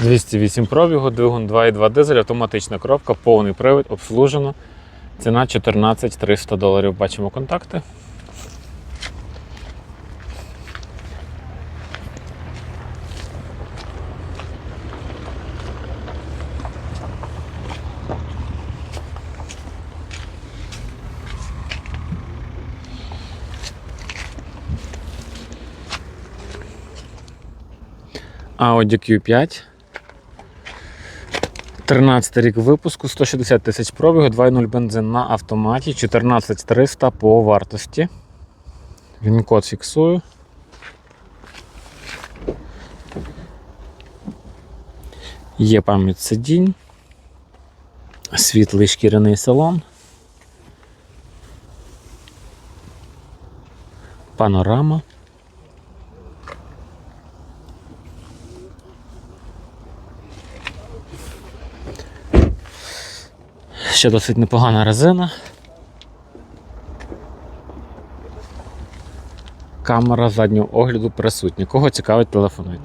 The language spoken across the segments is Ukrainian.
208 пробігу, двигун 2,2 дизель, автоматична коробка, повний привід, обслужено. Ціна 14 300 доларів. Бачимо контакти. Audi Q5. 13 рік випуску, 160 тисяч пробігу, 2.0 бензин на автоматі, 14300 по вартості. Він код фіксую. Є пам'ять сидінь, світлий шкіряний салон. Панорама. Ще досить непогана резина. Камера заднього огляду присутня. Кого цікавить, телефонуйте.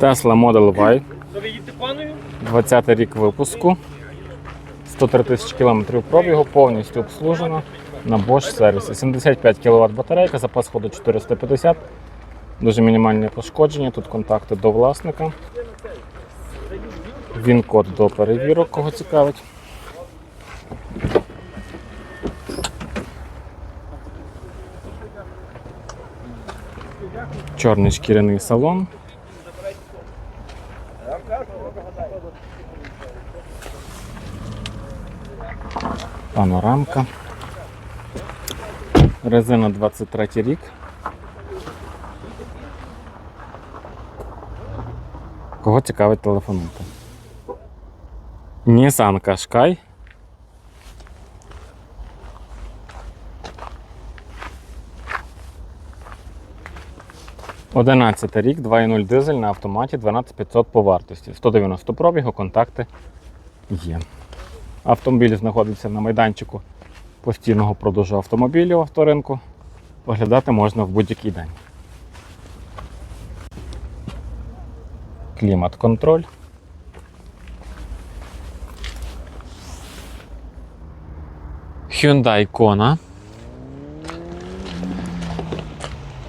Tesla Model Y. То ви 20 рік випуску. 103 тисячі кілометрів пробігу, повністю обслужено на Bosch сервісі. 75 кВт батарейка, запас ходу 450. Дуже мінімальне пошкодження. Тут контакти до власника. Він код до перевірок, кого цікавить. Чорний шкіряний салон. Панорамка. Резина 23 рік. Кого цікавить телефонуйте? Nissan Qashqai. Одинадцятий рік, 2.0 дизель на автоматі 12500 по вартості. 190 пробігу, контакти є. Автомобіль знаходиться на майданчику постійного продажу автомобілів авторинку. Оглядати можна в будь-який день. Клімат-контроль. Hyundai Kona.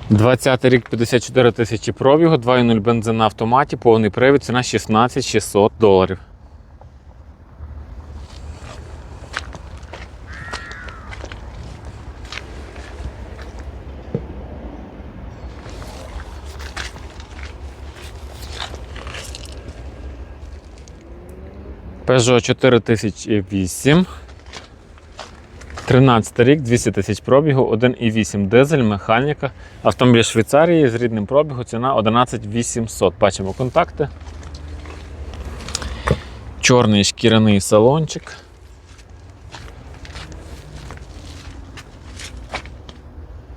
20 рік 54 тисячі пробігу, 2.0 бензин на автоматі, повний привід, ціна 16 600 доларів. Peugeot 4008. 13 рік, 200 тисяч пробігу, 1,8 дизель, механіка. Автомобіль Швейцарії з рідним пробігу, ціна 11 800. Бачимо контакти. Чорний шкіряний салончик.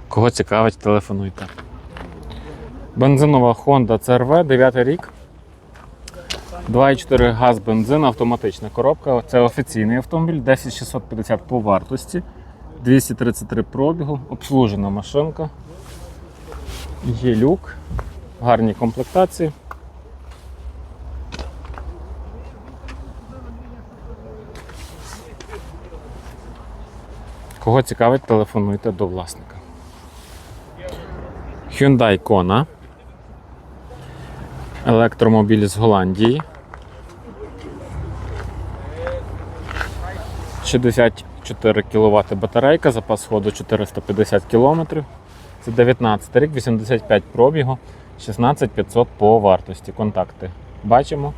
Кого цікавить, телефонуйте. Бензинова Honda CRV, 9 рік. 2,4 газ бензин, автоматична коробка. Це офіційний автомобіль, 10650 по вартості, 233 пробігу, обслужена машинка. Є люк, гарні комплектації. Кого цікавить, телефонуйте до власника. Hyundai Kona. Електромобіль з Голландії. 64 кВт батарейка, запас ходу 450 км. Це 19 рік, 85 пробігу, 16500 по вартості. Контакти бачимо.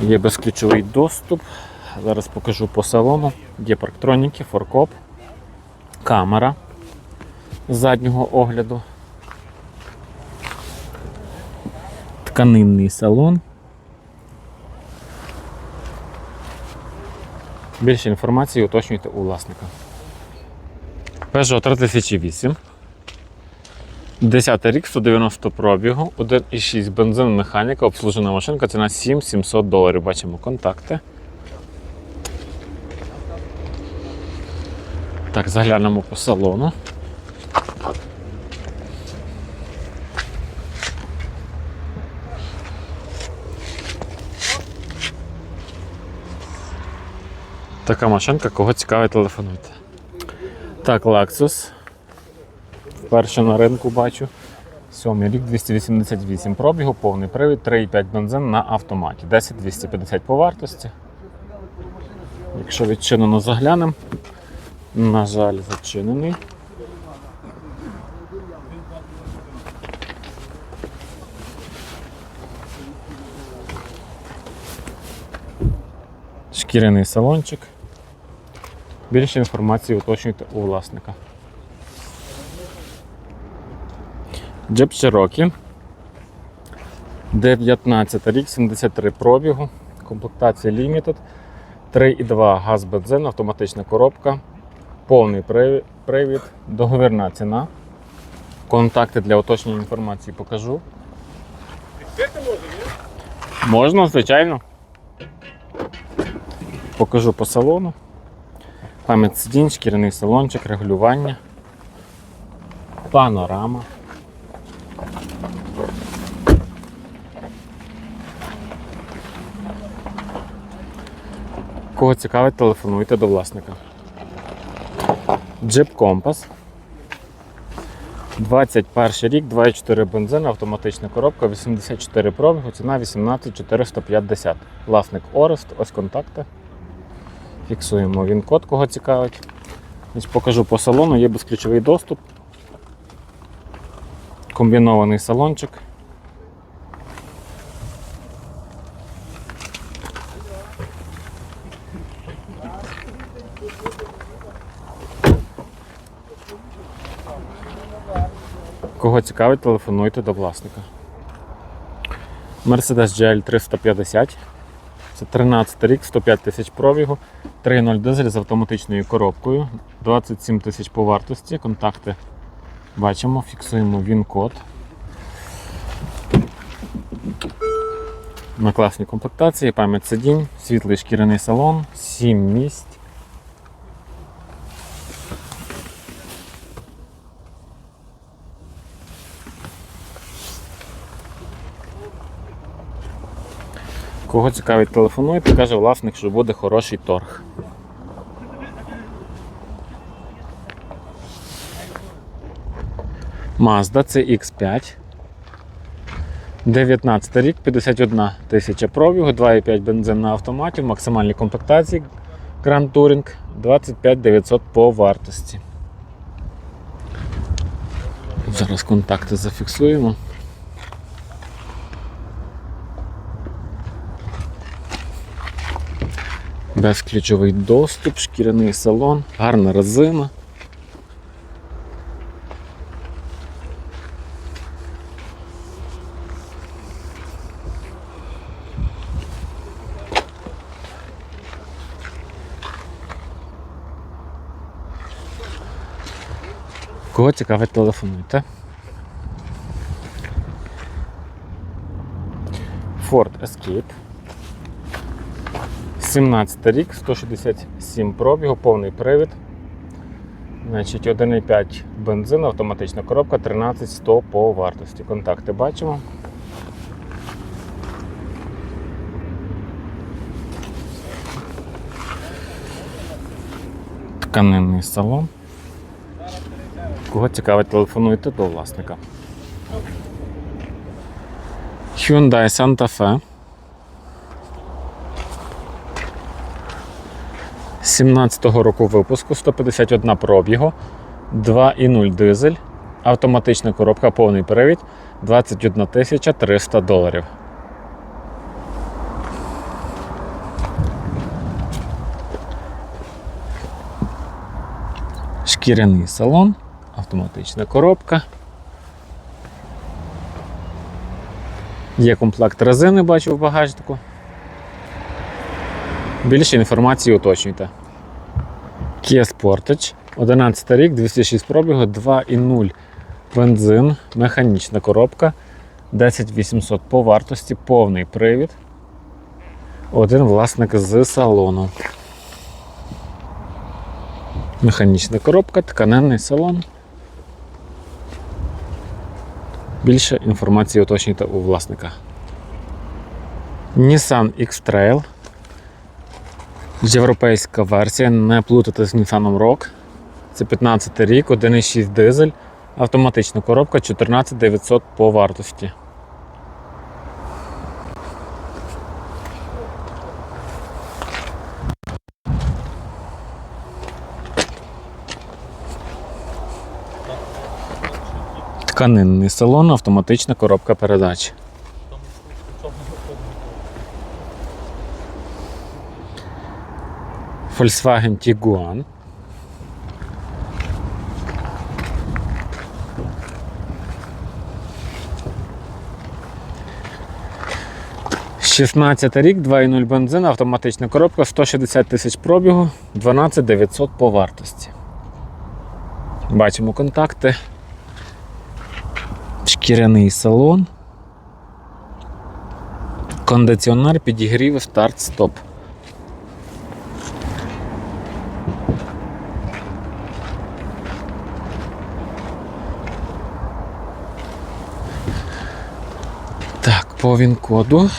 Є безключовий доступ. Зараз покажу по салону. Є парктроніки, форкоп, камера заднього огляду. Тканинний салон. Більше інформації уточнюйте у власника. Peugeot 3008. 10 рік, 190 пробігу, 1,6 бензин, механіка, обслужена машинка, ціна 7700 доларів. Бачимо контакти. Так, заглянемо по салону. Така машинка, кого цікавить, телефонуйте. Так, Lexus. Вперше на ринку бачу. Сьомий рік 288 пробігу, повний привід, 3,5 бензин на автоматі. 10 250 по вартості. Якщо відчинено заглянемо, на жаль, зачинений. Шкіряний салончик. Більше інформації уточнюйте у власника. Джип Cherokee. 19 рік, 73 пробігу, комплектація Limited, 3,2 газ бензин, автоматична коробка, повний привід, договірна ціна. Контакти для уточнення інформації покажу. Можна, звичайно. Покажу по салону. Пам'ять сидінь, шкіряний салончик, регулювання, панорама. Кого цікавить, телефонуйте до власника. Jeep Compass. 21 рік, 2,4 бензин, автоматична коробка, 84 пробігу, ціна 18450. Власник Орест, ось контакти. Фіксуємо він код, кого цікавить. Ось покажу по салону, є безключовий доступ. Комбінований салончик. Кого цікавить, телефонуйте до власника. Mercedes GL 350. Це 13 рік, 105 тисяч пробігу, 3.0 дизель з автоматичною коробкою, 27 тисяч по вартості. Контакти бачимо, фіксуємо він-код. На класній комплектації, пам'ять сидінь, світлий шкіряний салон, 7 місць. Кого цікавить, телефонуйте, каже власник, що буде хороший торг. Mazda CX5. 19 рік, 51 тисяча пробігу, 2,5 бензин на автоматі, в максимальній комплектації Grand Touring 25 900 по вартості. Зараз контакти зафіксуємо. Безключовий доступ, шкіряний салон, гарна резина. Кого цікавить, телефонуйте. Ford Escape. 17 рік, 167 пробігу, повний привід. Значить, 1,5 бензин, автоматична коробка, 13100 по вартості. Контакти бачимо. Тканинний салон. Кого цікавить, телефонуйте до власника. Hyundai Santa Fe. 17-го року випуску, 151 пробігу, 2,0 дизель, автоматична коробка, повний привід, 21 300 доларів. Шкіряний салон, автоматична коробка. Є комплект резини, бачу в багажнику. Більше інформації уточнюйте. Kia Sportage, 11 рік, 206 пробігу, 2,0 бензин, механічна коробка, 10800 по вартості, повний привід. Один власник з салону. Механічна коробка, тканинний салон. Більше інформації уточнюйте у власника. Nissan X-Trail. Європейська версія, не плутати з Nissan Rock. Це 15 рік, 1,6 дизель, автоматична коробка 14900 по вартості. Тканинний салон, автоматична коробка передач. Volkswagen Tiguan. Шістнадцятий рік, 2,0 бензин, автоматична коробка, 160 тисяч пробігу, 12 900 по вартості. Бачимо контакти. Шкіряний салон. Кондиціонер, підігрів, старт-стоп. Так, по він-коду.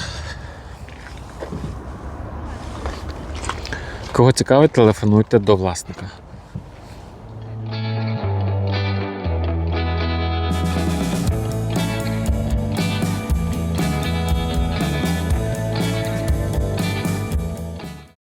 Кого цікавить, телефонуйте до власника.